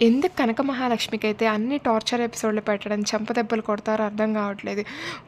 ఎందుకు కనక మహాలక్ష్మికి అయితే అన్ని టార్చర్ ఎపిసోడ్లు పెట్టడం చెంపదెబ్బలు కొడతారో అర్థం కావట్లేదు.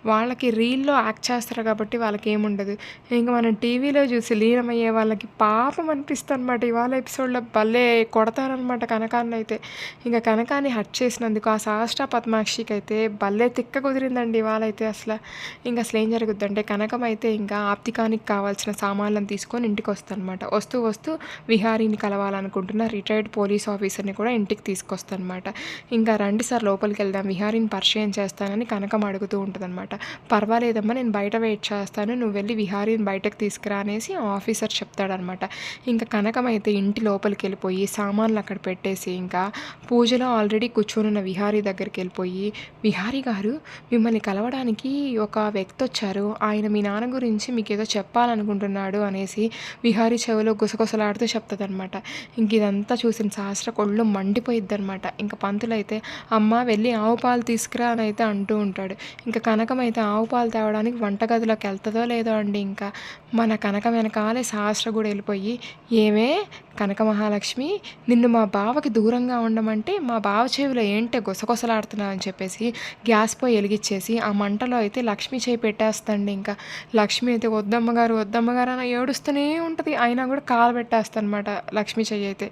వాళ్ళకి రీల్లో యాక్ట్ చేస్తారు కాబట్టి వాళ్ళకి ఏముండదు ఇంకా మనం టీవీలో చూసి లీనమయ్యే వాళ్ళకి పాపం అనిపిస్తుంది అనమాట ఇవాళ ఎపిసోడ్లో భలే కొడతారనమాట కనకాన్ని అయితే. ఇంకా కనకాన్ని హట్ చేసినందుకు ఆ సాష్ట పద్మాక్షికి అయితే భలే తిక్క కుదిరిందండి ఇవాళ అయితే అసలు. ఇంకా అసలు ఏం జరుగుద్దంటే కనకం అయితే ఇంకా ఆప్తికానికి కావాల్సిన సామాన్లను తీసుకొని ఇంటికి వస్తానమాట వస్తూ వస్తూ విహారీని కలవాలనుకుంటున్న రిటైర్డ్ పోలీస్ ఆఫీసర్ని కూడా ఇంటికి తీసుకొస్తానమాట. ఇంకా రండి సార్ లోపలికి వెళ్దాం. విహారీని పరిచయం చేస్తానని కనకం అడుగుతూ ఉంటుందన్నమాట. పర్వాలేదమ్మా నేను బయట వెయిట్ చేస్తాను. నువ్వు వెళ్ళి విహారీని బయటకు తీసుకురా అనేసి ఆఫీసర్ చెప్తాడనమాట ఇంకా కనకం అయితే ఇంటి లోపలికి వెళ్ళిపోయి సామాన్లు అక్కడ పెట్టేసి ఇంకా పూజలో ఆల్రెడీ కూర్చొని విహారీ దగ్గరికి వెళ్ళిపోయి విహారీ గారు మిమ్మల్ని కలవడానికి ఒక వ్యక్తి వచ్చారు. ఆయన మీ నాన్న గురించి మీకు ఏదో చెప్పాలనుకుంటున్నాడు అనేసి విహారీ చెవిలో గుసగుసలాడుతూ చెప్తుందనమాట ఇంక ఇదంతా చూసిన సహస్ర కొళ్ళు మండిపోయిద్ది అనమాట ఇంకా పంతులు అయితే అమ్మ వెళ్ళి ఆవు పాలు తీసుకురా అని అయితే అంటూ ఉంటాడు. ఇంకా కనకం అయితే ఆవు పాలు తేవడానికి వంటగదిలోకి వెళ్తుందో లేదో అండి ఇంకా. మన కనకం వెనకాలే సహస్ర కూడా వెళ్ళిపోయి ఏమే కనక మహాలక్ష్మి నిన్ను మా బావకి దూరంగా ఉండమంటే మా బావ చెవిలో ఏంటే గుసగుసలాడుతున్నావు అని చెప్పేసి గ్యాస్ పోయి వెలిగిచ్చేసి ఆ మంటలో అయితే లక్ష్మి చేయి పెట్టేస్తండి ఇంకా. లక్ష్మి అయితే వద్దమ్మగారు వద్దమ్మగారు అని ఏడుస్తూనే ఉంటుంది. అయినా కూడా కాలు పెట్టేస్తానమాట లక్ష్మి చెయ్యి అయితే.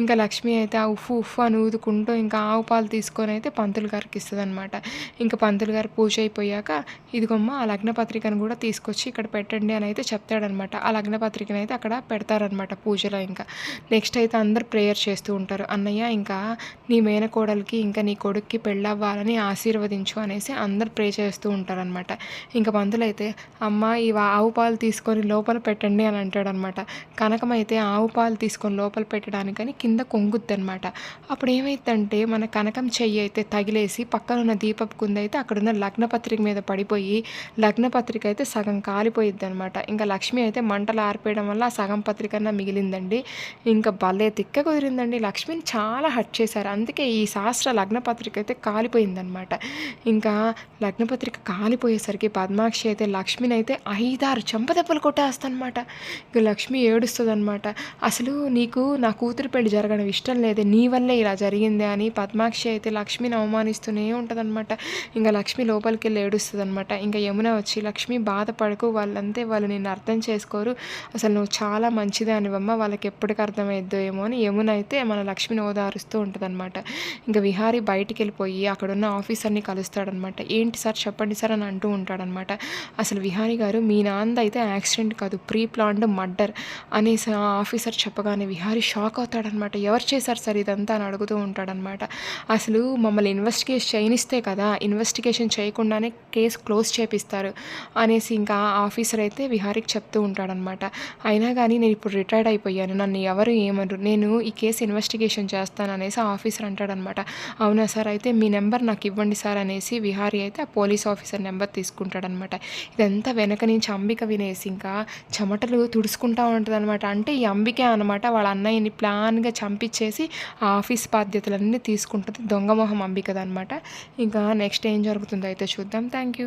ఇంకా లక్ష్మి అయితే ఆ ఉఫ్ ఉఫ్ అని ఊదుకుంటూ ఇంకా ఆవు పాలు తీసుకొని అయితే పంతులు గారికి ఇస్తుంది అనమాట ఇంకా పంతులు గారు పూజ అయిపోయాక ఇదిగొమ్మ ఆ లగ్న పత్రికను కూడా తీసుకొచ్చి ఇక్కడ పెట్టండి అని అయితే చెప్తాడనమాట ఆ లగ్న పత్రికను అయితే అక్కడ పెడతారనమాట పూజలో ఇంకా. నెక్స్ట్ అయితే అందరు ప్రేయర్ చేస్తూ ఉంటారు. అన్నయ్య ఇంకా నీ మేనకోడలికి ఇంకా నీ కొడుక్కి పెళ్ళవ్వాలని ఆశీర్వదించు అనేసి అందరు ప్రే చేస్తూ ఉంటారనమాట ఇంకా పంతులు అయితే అమ్మ ఈ ఆవు పాలు తీసుకొని లోపల పెట్టండి అని అంటాడనమాట కనకం అయితే ఆవు పాలు తీసుకొని లోపల పెట్టడానికని కింద కొంగుద్ది అనమాట అప్పుడు ఏమైందంటే మన కనకం చెయ్యి అయితే తగిలేసి పక్కన ఉన్న దీపపు కుంద అయితే అక్కడున్న లగ్నపత్రిక మీద పడిపోయి లగ్నపత్రిక అయితే సగం కాలిపోయిద్ది అనమాట ఇంకా లక్ష్మి అయితే మంటలు ఆరిపోయడం వల్ల సగం పత్రిక మిగిలిందండి. ఇంకా భలే తిక్క కుదిరిందండి. లక్ష్మిని చాలా హట్ చేశారు. అందుకే ఈ శాస్త్ర లగ్నపత్రిక అయితే కాలిపోయిందనమాట ఇంకా లగ్నపత్రిక కాలిపోయేసరికి పద్మాక్షి అయితే లక్ష్మిని అయితే ఐదారు చెంపదెబ్బలు కొట్టేస్తానమాట ఇక లక్ష్మి ఏడుస్తుంది అనమాట అసలు నీకు నా కూతురు పెళ్ళి జరగడం ఇష్టం లేదే. నీ వల్లే ఇలా జరిగింది అని పద్మాక్షి అయితే లక్ష్మిని అవమానిస్తూనే ఉంటుందన్నమాట. ఇంకా లక్ష్మి లోపలికి వెళ్ళి ఏడుస్తుంది అనమాట ఇంకా యమున వచ్చి లక్ష్మి బాధపడకు. వాళ్ళంతే వాళ్ళు నేను అర్థం చేసుకోరు. అసలు నువ్వు చాలా మంచిదానివమ్మ. వాళ్ళకి ఎప్పటికి అర్థమైద్దో ఏమో అని యమున అయితే మన లక్ష్మిని ఓదారుస్తూ ఉంటుందన్నమాట. ఇంకా విహారి బయటికి వెళ్ళిపోయి అక్కడున్న ఆఫీసర్ని కలుస్తాడనమాట ఏంటి సార్? చెప్పండి సార్ అని అంటూ ఉంటాడనమాట అసలు విహారి గారు మీ నాంద అయితే యాక్సిడెంట్ కాదు. ప్రీ ప్లాన్డ్ మర్డర్ అనేసి ఆ ఆఫీసర్ చెప్పగానే విహారి షాక్ అవుతాడనమాట ఎవరు చేశారు సార్ ఇదంతా? అని అడుగుతూ ఉంటాడనమాట. అసలు మమ్మల్ని ఇన్వెస్టిగేషన్ చేయనిస్తే కదా ఇన్వెస్టిగేషన్ చేయకుండానే కేసు క్లోజ్ చేపిస్తారు అనేసి ఇంకా ఆఫీసర్ అయితే విహారికి చెప్తూ ఉంటాడనమాట. అయినా కానీ నేను ఇప్పుడు రిటైర్డ్ అయిపోయాను నన్ను ఎవరు ఏమరు నేను ఈ కేసు ఇన్వెస్టిగేషన్ చేస్తాను అనేసి ఆఫీసర్ అంటాడనమాట. అవునా సార్? అయితే మీ నెంబర్ నాకు ఇవ్వండి సార్ అనేసి విహారీ అయితే ఆ పోలీస్ ఆఫీసర్ నెంబర్ తీసుకుంటాడనమాట. ఇదంతా వెనక నుంచి అంబిక వినేసి ఇంకా చెమటలు తుడుచుకుంటా ఉంటుంది అనమాట అంటే ఈ అంబికే అనమాట వాళ్ళ అన్నయ్యని ప్లాన్గా చంపించేసి ఆ ఆఫీస్ బాధ్యతలన్నీ తీసుకుంటుంది దొంగమొహం అంబికదనమాట ఇంకా నెక్స్ట్ ఏం జరుగుతుందో అయితే చూద్దాం. Thank you